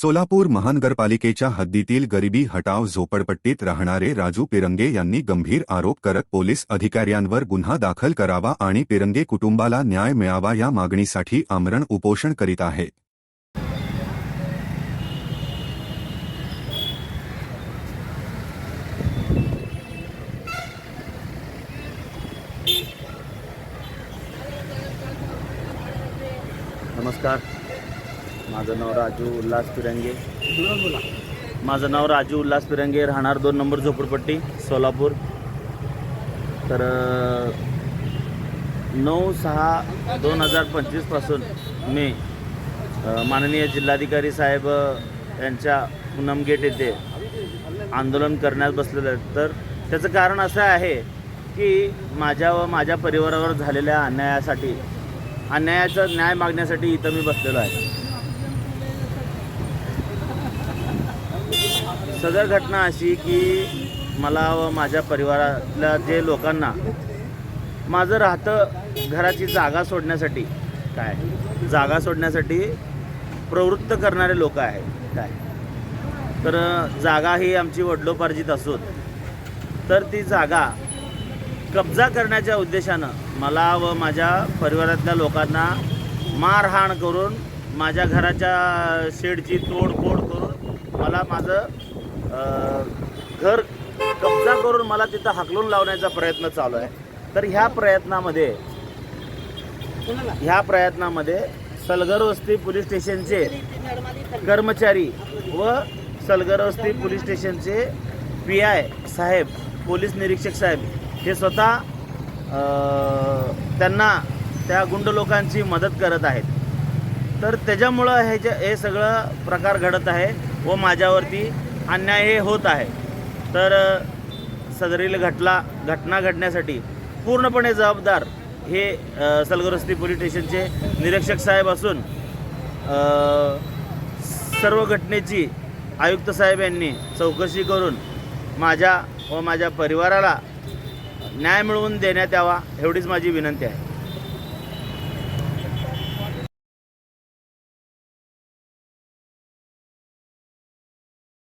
सोलापूर महानगरपालिकेच्या हद्दीतील गरिबी हटाव झोपडपट्टीत राहणारे राजू पिरंगे यांनी गंभीर आरोप करत पोलीस अधिकाऱ्यांवर गुन्हा दाखल करावा आणि पिरंगे कुटुंबाला न्याय मिळावा या मागणीसाठी आमरण उपोषण करीत आहे. नमस्कार. माझं नाव राजू उल्हास पिरंगे. माझं नाव राजू उल्हास पिरंगे राहणार दोन नंबर झोपडपट्टी सोलापूर. तर नऊ सहा दोन हजार पंचवीसपासून मी माननीय जिल्हाधिकारी साहेब यांच्या पूनम गेट येथे आंदोलन करण्यास बसलेलं आहे तर त्याचं कारण असं आहे की माझ्या व माझ्या परिवारावर झालेल्या अन्यायासाठी अन्यायाचा न्याय मागण्यासाठी इथं मी बसलेलो आहे. सदर घटना अशी की मला व माझ्या परिवारातल्या जे लोकांना माझं राहतं घराची जागा सोडण्यासाठी. काय? जागा सोडण्यासाठी प्रवृत्त करणारे लोक आहेत. काय? तर जागा ही आमची वडलोपार्जित असून तर ती जागा कब्जा करण्याच्या उद्देशानं मला व माझ्या परिवारातल्या लोकांना मारहाण करून माझ्या घराच्या शेडची तोडफोड करून मला माझं घर कब्जा करून मला तिथं हाकलून लावण्याचा प्रयत्न चालू आहे. तर ह्या प्रयत्नामध्ये ह्या प्रयत्नामध्ये सलगर वस्ती पोलीस स्टेशनचे कर्मचारी व सलगर वस्ती पोलीस स्टेशनचे पी आय साहेब पोलीस निरीक्षक साहेब हे स्वतः त्यांना त्या गुंड लोकांची मदत करत आहेत. तर त्याच्यामुळं हे जे हे सगळं प्रकार घडत आहे व माझ्यावरती अन्याय हे होत आहे. तर सदरील घटला घटना घडण्यासाठी पूर्णपणे जबाबदार हे सलगरस्ती पोलीस स्टेशनचे निरीक्षक साहेब असून सर्व घटनेची आयुक्त साहेब यांनी चौकशी करून माझ्या व माझ्या परिवाराला न्याय मिळवून देण्यात यावा एवढीच माझी विनंती आहे.